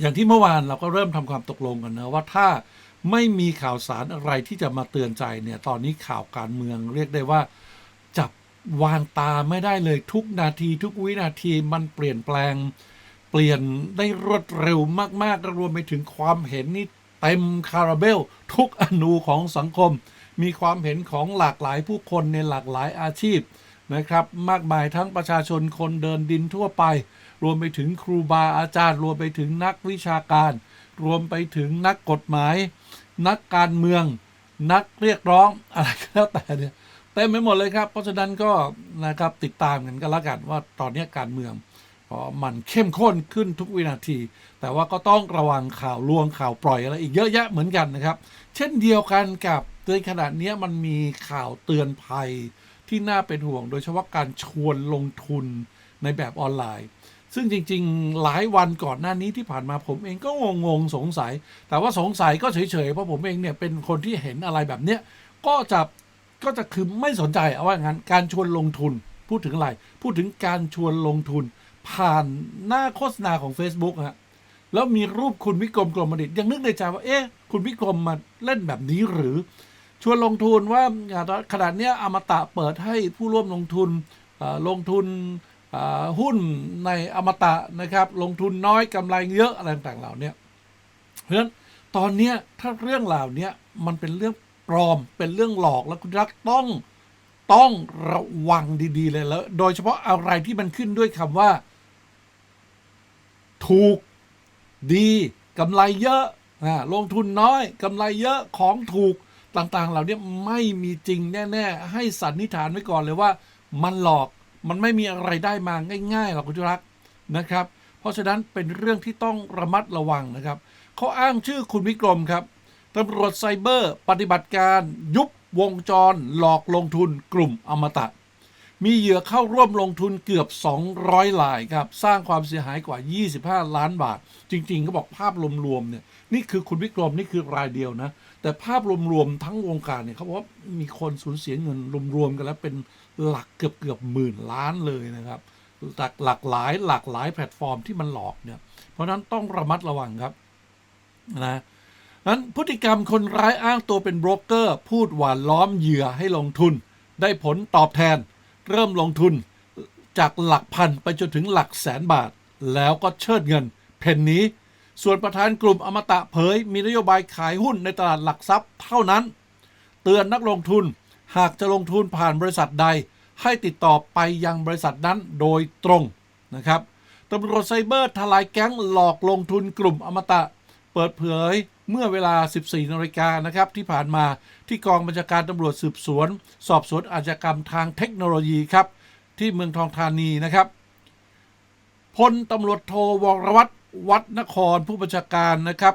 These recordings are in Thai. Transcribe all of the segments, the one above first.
อย่างที่เมื่อวานเราก็เริ่มทำความตกลงกันนะว่าถ้าไม่มีข่าวสารอะไรที่จะมาเตือนใจเนี่ยตอนนี้ข่าวการเมืองเรียกได้ว่า จับวางตาไม่ได้เลยทุกนาทีทุกวินาทีมันเปลี่ยนแปลง เปลี่ยนได้รวดเร็วมากๆรวมไปถึงความเห็นนี่เต็มคาราเบล ทุกอนูของสังคม มีความเห็นของหลากหลายผู้คนในหลากหลายอาชีพนะครับ มากมายทั้งประชาชนคนเดินดินทั่วไป รวมไปถึงครูบาอาจารย์ รวมไปถึงนักวิชาการ รวมไปถึงนักกฎหมาย นักการเมือง นักเรียกร้องอะไรก็แล้วแต่เนี่ยเต็มไปหมดเลยครับ เพราะฉะนั้นก็นะครับติดตามกันก็แล้วกันว่าตอนนี้การเมืองเพราะมันเข้มข้นขึ้นทุกวินาที แต่ว่าก็ต้องระวังข่าวลวงข่าวปล่อยอะไรอีกเยอะแยะเหมือนกันนะครับ เช่นเดียวกันกับในขณะนี้มันมีข่าวเตือนภัยที่น่าเป็นห่วง โดยเฉพาะการชวนลงทุนในแบบออนไลน์ ซึ่งจริง ๆ หลายวันก่อนหน้านี้ที่ผ่านมาผมเองก็งงๆสงสัย แต่ว่าสงสัยก็เฉยๆเพราะผมเองเนี่ยเป็นคนที่เห็นอะไรแบบเนี้ยก็จะก็จะคือไม่สนใจเอาว่างั้นการชวนลงทุนพูดถึงอะไร พูดถึงการชวนลงทุน ผ่านหน้าโฆษณาของ Facebook ฮะแล้วมีรูปคุณวิกรมกรมดิตยังนึกในใจว่าเอ๊ะคุณวิกรมมาเล่นแบบนี้หรือ ชวนลงทุนว่าขนาดเนี้ยอมตะเปิดให้ผู้ร่วมลงทุนลงทุน หุ้นในอมตะนะครับลงทุนน้อยกำไรเยอะอะไรต่างๆเหล่านี้เพราะฉะนั้นตอนนี้ถ้าเรื่องราวเนี้มันเป็นเรื่องปลอมเป็นเรื่องหลอกแล้วคุณรักต้องต้องระวังดีๆเลยแล้ว โดยเฉพาะอะไรที่มันขึ้นด้วยคำว่า ถูกดีกำไรเยอะอ่าลงทุนน้อยกำไรเยอะของถูกต่างๆ เหล่านี้ไม่มีจริงแน่ ๆ ให้สันนิษฐานไว้ก่อนเลยว่ามันหลอก มันไม่มีอะไรได้มาง่ายๆหรอกคุณจุรักนะครับ เพราะฉะนั้นเป็นเรื่องที่ต้องระมัดระวังนะครับเขาอ้างชื่อคุณวิกรมครับตำรวจไซเบอร์ ปฏิบัติการยุบวงจร หลอกลงทุนกลุ่มอมตะ มีเหยื่อเข้าร่วมลงทุนเกือบ 200รายครับสร้างความเสียหายกว่า 25 ล้านบาท จริงๆก็บอกภาพรวมๆเนี่ยนี่คือคุณวิกรมนี่คือรายเดียวนะ แต่ภาพรวมๆทั้งวงการเนี่ยเขาบอกว่ามีคนสูญเสียเงินรวมๆกันแล้วเป็นหลักเกือบเกือบหมื่นล้านเลยนะครับจากหลากหลายหลากหลายแพลตฟอร์มที่มันหลอกเนี่ย เพราะนั้นต้องระมัดระวังครับนะนั้นพฤติกรรมคนร้ายอ้างตัวเป็นโบรกเกอร์ พูดหวานล้อมเหยื่อให้ลงทุน ได้ผลตอบแทน เริ่มลงทุนจากหลักพันไปจนถึงหลักแสนบาท แล้วก็เชิดเงิน เพนนี้ ส่วนประธานกลุ่มอมตะเผย มีนโยบายขายหุ้นในตลาดหลักทรัพย์เท่านั้น เตือนนักลงทุนหากจะลงทุนผ่านบริษัทใด ให้ติดต่อไปยังบริษัทนั้นโดยตรงนะครับตำรวจไซเบอร์ทลายแก๊งหลอกลงทุนกลุ่มอมตะ เปิดเผย เมื่อเวลา 14นาฬิกานะครับที่ผ่านมาที่กองบัญชาการตำรวจสืบสวน สอบสวนอาชญากรรมทางเทคโนโลยีครับ ที่เมืองทองธานีนะครับพลตำรวจโทวรวัตรวัดนครผู้บัญชาการนะครับ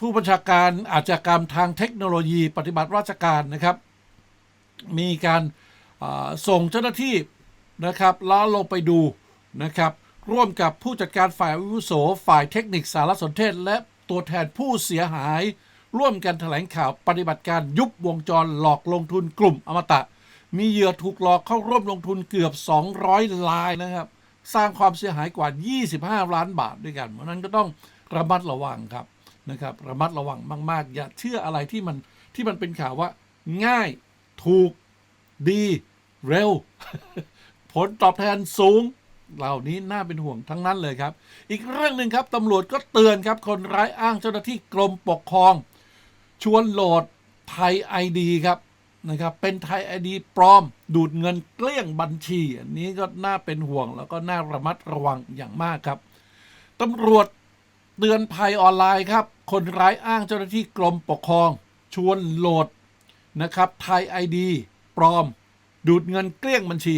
ผู้บัญชาการอาชญากรรมทางเทคโนโลยีปฏิบัติราชการนะครับ มีการส่งเจ้าหน้าที่นะครับแล้วลงไปดูนะครับ ร่วมกับผู้จัดการฝ่ายอาวุโสฝ่ายเทคนิคสารสนเทศ และตัวแทนผู้เสียหาย ร่วมกันแถลงข่าวปฏิบัติการยุบวงจรหลอกลงทุนกลุ่มอมตะ มีเหยื่อถูกหลอกเข้าร่วมลงทุนเกือบ 200รายนะครับ สร้างความเสียหายกว่า 25 ล้านบาทด้วยกัน เพราะนั้นก็ต้องระมัดระวังครับนะครับ ระมัดระวังมาก ๆ อย่าเชื่ออะไรที่มันที่มันเป็นข่าวว่า ง่ายถูกดี เร็ว ผลตอบแทนสูง เหล่านี้น่าเป็นห่วงทั้งนั้นเลยครับ อีกเรื่องหนึ่งครับตำรวจก็เตือนครับ คนร้ายอ้างเจ้าหน้าที่กรมปกครอง ชวนโหลดไทยไอดีครับนะครับเป็นไทยไอดีปลอม ดูดเงินเกลี้ยงบัญชี อันนี้ก็น่าเป็นห่วงแล้วก็น่าระมัดระวังอย่างมากครับตำรวจเตือนภัยออนไลน์ครับ คนร้ายอ้างเจ้าหน้าที่กรมปกครอง ชวนโหลดนะครับไทยไอดีปลอม ดูดเงินเกลี้ยงบัญชี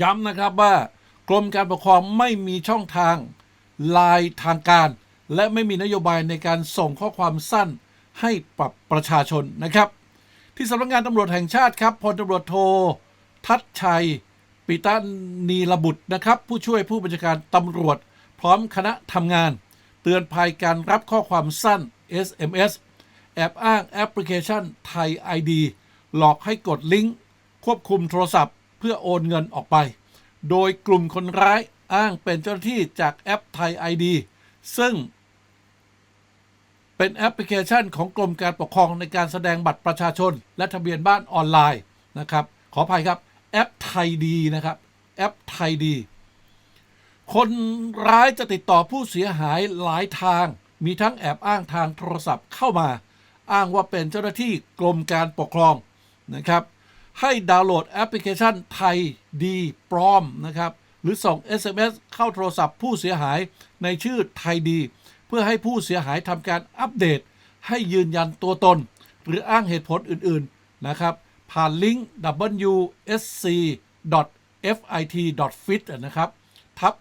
ย้ำนะครับว่ากรมการปกครองไม่มีช่องทางลายทางการ และไม่มีนโยบายในการส่งข้อความสั้นให้ปรับประชาชนนะครับ ที่สำนักงานตำรวจแห่งชาติครับพลตำรวจโท ทัศชัย ปิตานีระบุตรนะครับ ผู้ช่วยผู้บัญชาการตำรวจ พร้อมคณะทำงาน เตือนภัยการรับข้อความสั้น SMS แอบอ้างแอปพลิเคชันไทย ID หลอกให้กดลิงก์ควบคุมโทรศัพท์ เพื่อโอนเงินออกไป โดยกลุ่มคนร้ายอ้างเป็นเจ้าหน้าที่จากแอปไทย ID ซึ่งเป็นแอปพลิเคชันของกรมการปกครองในการแสดงบัตรประชาชน และทะเบียนบ้านออนไลน์นะครับ ขออภัยครับแอปไทยดีนะครับแอปไทยดี คนร้ายจะติดต่อผู้เสียหายหลายทาง มีทั้งแอบอ้างทางโทรศัพท์เข้ามา อ้างว่าเป็นเจ้าหน้าที่กรมการปกครองนะครับ ให้ดาวน์โหลดแอปพลิเคชันไทยดีปลอมนะครับ หรือส่ง SMS เข้าโทรศัพท์ผู้เสียหายในชื่อไทยดี เพื่อให้ผู้เสียหายทำการอัปเดต ให้ยืนยันตัวตน หรืออ้างเหตุผลอื่น ๆ นะครับ ผ่านลิงก์ wsc.fit.fit นะครับ ทับ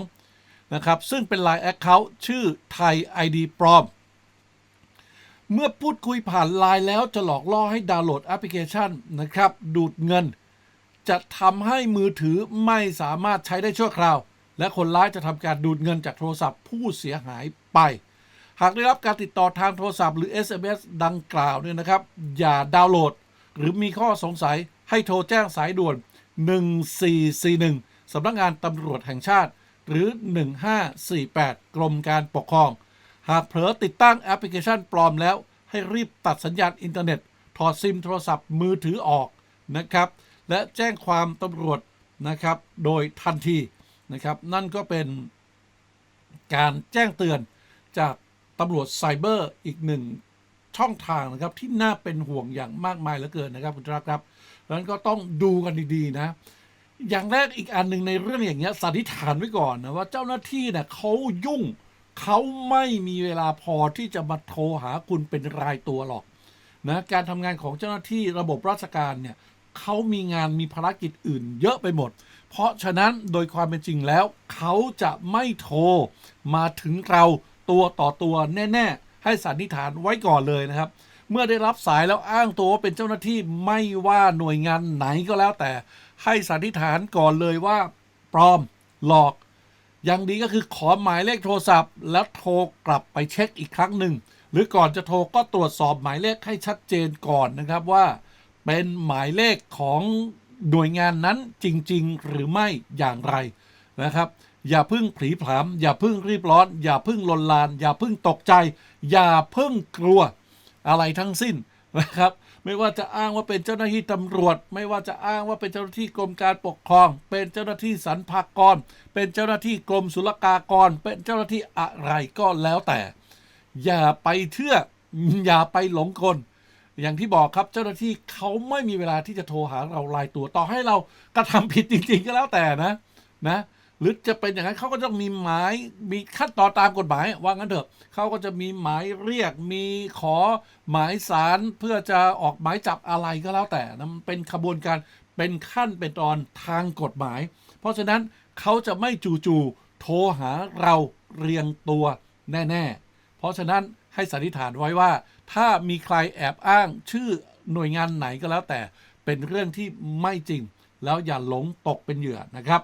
62 นะครับ ซึ่งเป็น Line Account ชื่อไทย ID ปลอม เมื่อพูดคุยผ่านไลน์แล้วจะหลอกล่อให้ดาวน์โหลดแอปพลิเคชันนะครับ ดูดเงิน จะทำให้มือถือไม่สามารถใช้ได้ชั่วคราว และคนร้ายจะทำการดูดเงินจากโทรศัพท์ผู้เสียหายไป หากได้รับการติดต่อทางโทรศัพท์หรือ SMS ดังกล่าวเนี่ยนะครับ อย่าดาวน์โหลด หรือมีข้อสงสัยให้โทรแจ้งสายด่วน 1441สำนักงานตำรวจแห่งชาติ หรือ 1548 กรมการปกครอง หากเผลอติดตั้งแอปพลิเคชันปลอมแล้ว ให้รีบตัดสัญญาณอินเทอร์เน็ต ถอดซิมโทรศัพท์มือถือออกนะครับ และแจ้งความตำรวจนะครับ โดยทันทีนะครับ นั่นก็เป็นการแจ้งเตือนจากตำรวจไซเบอร์อีกหนึ่งช่องทางนะครับที่น่าเป็นห่วงอย่างมากมายเหลือเกินนะครับคุณตรักครับดังนั้นก็ต้องดูกันดีๆนะ อย่างแรกอีกอันหนึ่งในเรื่องอย่างเงี้ยสันนิษฐานไว้ก่อนนะว่าเจ้าหน้าที่เนี่ยเขายุ่ง เขาไม่มีเวลาพอที่จะมาโทรหาคุณเป็นรายตัวหรอกนะการทำงานของเจ้าหน้าที่ระบบราชการเนี่ยเขามีงานมีภารกิจอื่นเยอะไปหมด เพราะฉะนั้นโดยความเป็นจริงแล้ว เขาจะไม่โทรมาถึงเราตัวต่อตัวแน่ ๆ ให้สันนิษฐานไว้ก่อนเลยนะครับ เมื่อได้รับสายแล้วอ้างตัวว่าเป็นเจ้าหน้าที่ไม่ว่าหน่วยงานไหนก็แล้วแต่ ให้สันนิษฐานก่อนเลยว่าปลอมหลอก ย่างดีก็คือขอหมายเลขโทรศัพท์ แล้วโทรกลับไปเช็คอีกครั้งหนึ่ง หรือก่อนจะโทรก็ตรวจสอบหมายเลขให้ชัดเจนก่อนนะครับว่า เป็นหมายเลขของหน่วยงานนั้นจริง ๆ หรือไม่อย่างไรนะครับ อย่าเพึ่งผีผาม อย่าเพึ่งรีบร้อน อย่าเพึ่งลนลาน อย่าเพึ่งตกใจ อย่าเพึ่งกลัวอะไรทั้งสิ้นนะครับ ไม่ว่าจะอ้างว่าเป็นเจ้าหน้าที่ตำรวจ ไม่ว่าจะอ้างว่าเป็นเจ้าหน้าที่กรมการปกครอง เป็นเจ้าหน้าที่สรรพากร เป็นเจ้าหน้าที่กรมศุลกากร เป็นเจ้าหน้าที่อะไรก็แล้วแต่ อย่าไปเชื่ออย่าไปหลงกลอย่างที่บอกครับเจ้าหน้าที่เขาไม่มีเวลาที่จะโทรหาเรารายตัวต่อให้เรากระทำผิดจริง ๆ ก็แล้วแต่นะนะ หรือจะเป็นอย่างนั้นเขาก็ต้องมีหมายมีขั้นตอนตามกฎหมายว่างั้นเถอะเขาก็จะมีหมายเรียกมีขอหมายสารเพื่อจะออกหมายจับอะไรก็แล้วแต่นะมันเป็นขบวนการเป็นขั้นเป็นตอนทางกฎหมาย เพราะฉะนั้นเขาจะไม่จู่ๆโทรหาเราเรียงตัวแน่ ๆ เพราะฉะนั้นให้สันนิษฐานไว้ว่า ถ้ามีใครแอบอ้างชื่อหน่วยงานไหนก็แล้วแต่เป็นเรื่องที่ไม่จริง แล้วอย่าหลงตกเป็นเหยื่อนะครับ